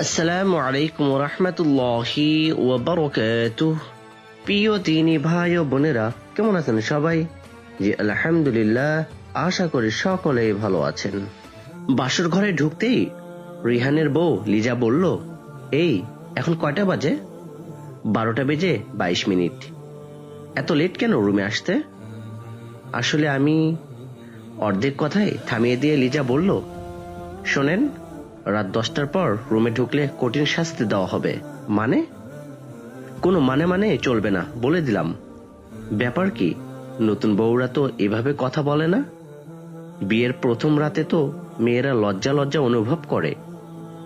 আসসালামু আলাইকুম রহমতুল্লাহি ওবরকাতুহ। প্রিয় তিনি ভাই ও বোনেরা, কেমন আছেন সবাই? জি, আলহামদুলিল্লাহ, আশা করি সকলেই ভালো আছেন। বাসর ঘরে ঢুকতেই রিহানের বউ লিজা বলল, এই, এখন কয়টা বাজে? বারোটা বেজে বাইশ মিনিট। এত লেট কেন রুমে আসতে? আসলে আমি অর্ধেক কথায় থামিয়ে দিয়ে লিজা বলল, শোনেন রাত দশটার পর রুমে ঢুকলে কঠিন শাস্তি দেওয়া হবে। মানে? কোনো মানে মানে চলবে না, বলে দিলাম। ব্যাপার কি? নতুন বউরা তো এভাবে কথা বলে না? বিয়ের প্রথম রাতে তো মেয়েরা লজ্জা লজ্জা অনুভব করে।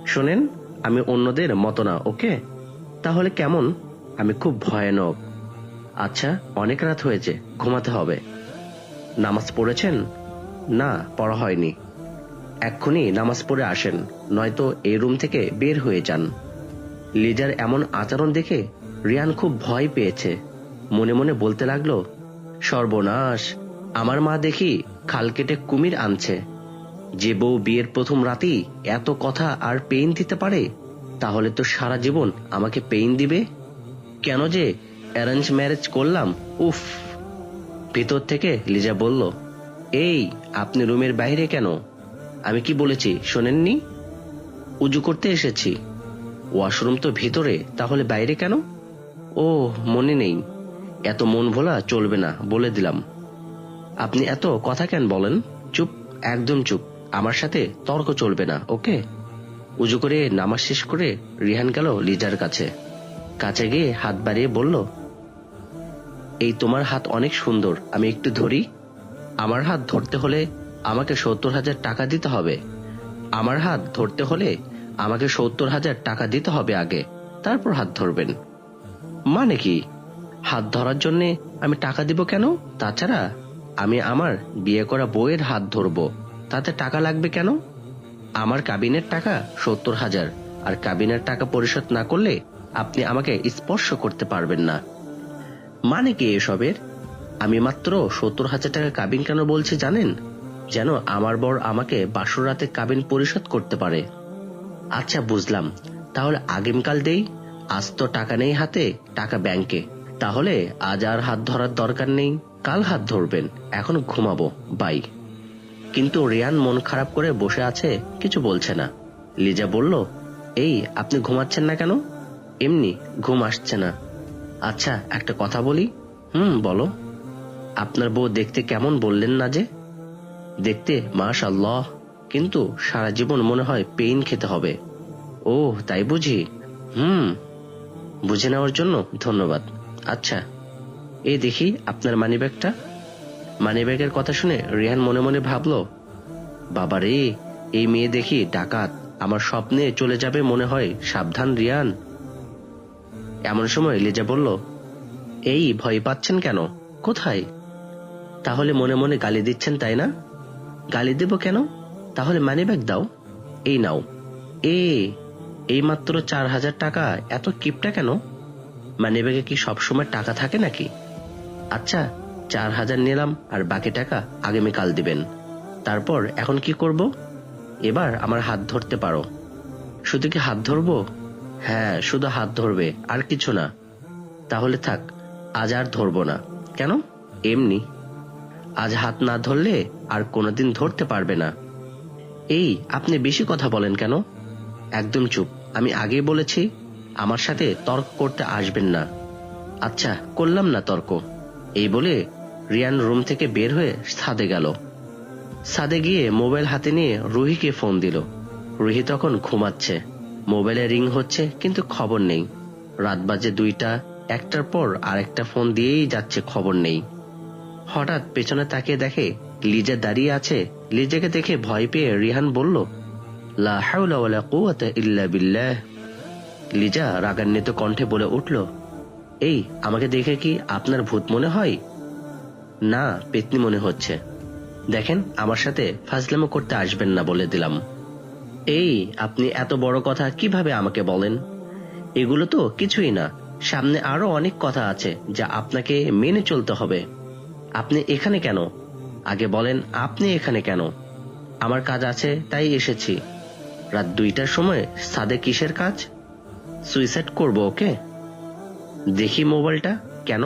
শোনেন, আমি অন্যদের মতো না, ওকে? তাহলে কেমন? আমি খুব ভয়ানক। আচ্ছা অনেক রাত হয়েছে, ঘুমাতে হবে। নামাজ পড়েছেন? না, পড়া হয়নি। এক্ষুনি নামাজ পড়ে আসেন, নয়তো এই রুম থেকে বের হয়ে যান। লিজার এমন আচরণ দেখে রিয়ান খুব ভয় পেয়েছে। মনে মনে বলতে লাগল, সর্বনাশ, আমার মা দেখি খাল কেটে কুমির আনছে। যে বউ বিয়ের প্রথম রাতেই এত কথা আর পেইন দিতে পারে, তাহলে তো সারা জীবন আমাকে পেইন দিবে? কেন যে অ্যারেঞ্জ ম্যারেজ করলাম, উফ! ভিতর থেকে লিজা বলল, এই, আপনি রুমের বাইরে কেন? আমি কি বলেছি? শোনেননি? উজু করতে এসেছি। ওয়াশরুম তো ভিতরে, তাহলে বাইরে কেন? ও, মনে নেই। এত মন ভোলা চলবে না, বলে দিলাম। আপনি এত কথা কেন বলেন? চুপ, একদম চুপ। আমার সাথে তর্ক চলবে না, ওকে? উজু করে নামাজ শেষ করে রিহান গেল লিজার কাছে। কাছে গিয়ে হাত বাড়িয়ে বলল, এই তোমার হাত অনেক সুন্দর, আমি একটু ধরি। আমার হাত ধরতে হলে আমাকে সত্তর হাজার টাকা দিতে হবে। আমার হাত ধরতে হলে আমাকে সত্তর হাজার টাকা দিতে হবে আগে। তারপর হাত ধরবেন। মানে কি? হাত ধরার জন্য আমি টাকা দিব কেন? তাছাড়া আমি আমার বিয়ে করা বইয়ের হাত ধরব। তাতে টাকা লাগবে কেন? আমার কাবিনের টাকা সত্তর হাজার। আর কাবিনের টাকা পরিশোধ না করলে আপনি আমাকে স্পর্শ করতে পারবেন না। মানে কি এসবের? আমি মাত্র সত্তর হাজার টাকা কাবিন কেন বলছি জানেন? যেন আমার বর আমাকে বাসর রাতে কাবিন পরিশোধ করতে পারে। আচ্ছা বুঝলাম। তাহলে আগামীকাল দেই, আজ তো টাকা নেই হাতে, টাকা ব্যাংকে। তাহলে আজ আর হাত ধরার দরকার নেই, কাল হাত ধরবেন, এখন ঘুমাবো, বাই। কিন্তু রিয়ান মন খারাপ করে বসে আছে, কিছু বলছে না। লিজা বলল, এই, আপনি ঘুমাচ্ছেন না কেন? এমনি, ঘুম আসছে না। আচ্ছা একটা কথা বলি? হুম, বলো। আপনার বউ দেখতে কেমন বললেন না যে? দেখতে মাশাল্লাহ কিন্তু সারা জীবন মনে হয় পেইন খেতে হবে। ও তাই বুঝি? হুম, বুঝে নেওয়ার জন্য ধন্যবাদ। আচ্ছা এই দেখি আপনার মানিব্যাগটা মানিব্যাগের কথা শুনে রিহান মনে মনে ভাবলো, বাবারে, এই মেয়ে দেখি ডাকাত, আমার স্বপ্নে চলে যাবে মনে হয়, সাবধান রিয়ান। এমন সময় লিজা বলল, এই ভয় পাচ্ছেন কেন? কোথায়? তাহলে মনে মনে গালি দিচ্ছেন, তাই না? গালি দেব কেন? তাহলে মানি ব্যাগ দাও। এই নাও। এ এই মাত্র চার হাজার টাকা, এত কিপটা কেন? মানি ব্যাগে কি সবসময় টাকা থাকে নাকি? আচ্ছা চার হাজার নিলাম, আর বাকি টাকা আগামীকাল দিবেন। তারপর এখন কি করব? এবার আমার হাত ধরতে পারো। শুধু কি হাত ধরবো? হ্যাঁ শুধু হাত ধরবে, আর কিছু না। তাহলে থাক, আজ আর ধরবো না। কেন? এমনি। আজ হাত না ধরলে আর কোনোদিন ধরতে পারবে না। এই, আপনি বেশি কথা বলেন কেন? একদম চুপ। আমি আগেই বলেছি, আমার সাথে তর্ক করতে আসবেন না। আচ্ছা করলাম না তর্ক। এই বলে রিয়ান রুম থেকে বের হয়ে ছাদে গেল। ছাদে গিয়ে মোবাইল হাতে নিয়ে রুহিকে ফোন দিল। রুহি তখন ঘুমাচ্ছে। মোবাইলে রিং হচ্ছে, কিন্তু খবর নেই। রাত বাজে দুইটা, একটার পর আরেকটা ফোন দিয়েই যাচ্ছে, খবর নেই। হঠাৎ পেছনে তাকিয়ে দেখে লিজা দাঁড়িয়ে আছে। লিজাকে দেখে ভয় পেয়ে রিহান বলল লিজা রাগান্বিত কণ্ঠে বলে উঠল, এই, আমাকে দেখে কি আপনার ভূত মনে হয়? না, পেতনি মনে হচ্ছে। দেখেন, আমার সাথে ফাজলামো করতে আসবেন না বলে দিলাম। এই, আপনি এত বড় কথা কীভাবে আমাকে বলেন? এগুলো তো কিছুই না। সামনে আরও অনেক কথা আছে যা আপনাকে মেনে চলতে হবে। আপনি এখানে কেন? আগে বলেন, আপনি এখানে কেন? আমার কাজ আছে, তাই এসেছি। রাত দুইটার সময় সাদে কিসের কাজ? সুইসাইড করব ওকে? দেখি মোবাইলটা, কেন?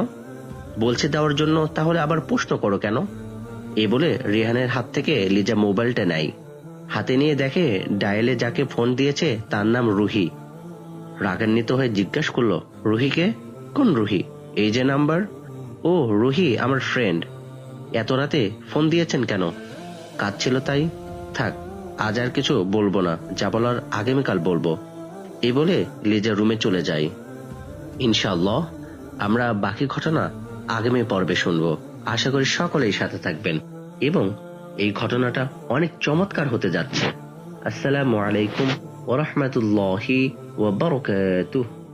বলছে দেওয়ার জন্য, তাহলে আবার প্রশ্ন করো কেন? এ বলে রিহানের হাত থেকে লিজা মোবাইলটা নেয়। হাতে নিয়ে দেখে ডায়ালে যাকে ফোন দিয়েছে, তার নাম রুহি। রাগান্বিত হয়ে জিজ্ঞাসা করল রুহিকে কোন রুহি? এই যে নাম্বার? ও, রুহি, আমার ফ্রেন্ড এত রাতে ফোন দিয়েছেন কেন? কাজ ছিল তাই? থাক, আজ আর কিছু বলব না, যা বলার আগামীকাল বলব। এই বলে লিজা রুমে চলে যাই। ইনশাআল্লাহ, আমরা বাকি ঘটনা আগামী পর্বে শুনব। আশা করি সকলেই সাথে থাকবেন। এবং এই ঘটনাটা অনেক চমৎকার হতে যাচ্ছে। আসসালামু আলাইকুম ওরহমতুল্লাহি ওয়া বারাকাতুহু।